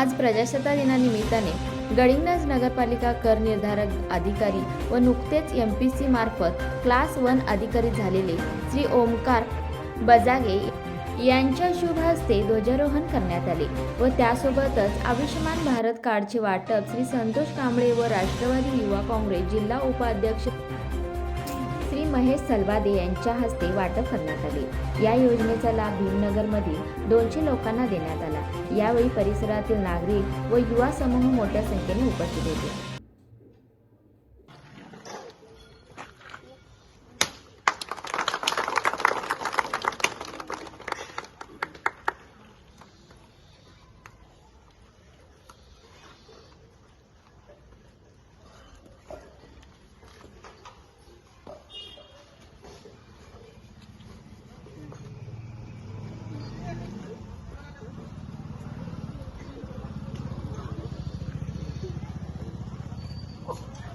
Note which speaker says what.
Speaker 1: आज प्रजासत्ताक दिनानिमित्ताने गडिंग्लज नगरपालिका कर निर्धारक अधिकारी व नुकतेच एम पी सी मार्फत क्लास वन अधिकारी झालेले श्री ओमकार बजागे यांच्या शुभ हस्ते ध्वजारोहण करण्यात आले व त्यासोबतच आयुष्यमान भारत कार्डचे वाटप श्री संतोष कांबळे व राष्ट्रवादी युवा काँग्रेस जिल्हा उपाध्यक्ष श्री महेश सलवादे यांच्या हस्ते वाटप करण्यात आले. या योजनेचा लाभ भीमनगरमधील दोनशे लोकांना देण्यात आला. यावेळी परिसरातील नागरिक व युवा समूह मोठ्या संख्येने उपस्थित होते. equipo.